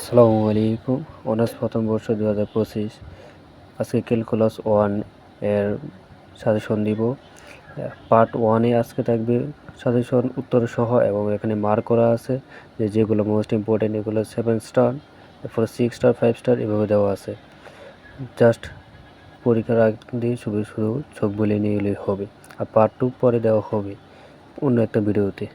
আসসালামু আলাইকুম। অনার্স প্রথম বর্ষ দু হাজার পঁচিশ। আজকে ক্যালকুলাস ওয়ানের সাজেশন দিব। পার্ট ওয়ানে আজকে থাকবে সাজেশন, উত্তর সহ এবং এখানে মার্ক করা আছে যে যেগুলো মোস্ট ইম্পর্টেন্ট এগুলো সেভেন স্টার, এরপরে সিক্স স্টার, ফাইভ স্টার এভাবে দেওয়া আছে। জাস্ট পরীক্ষার আগ দিয়ে শুধু শুধু চোখ বলে নিয়ে হবে। আর পার্ট টু পরে দেওয়া হবে অন্য একটা ভিডিওতে।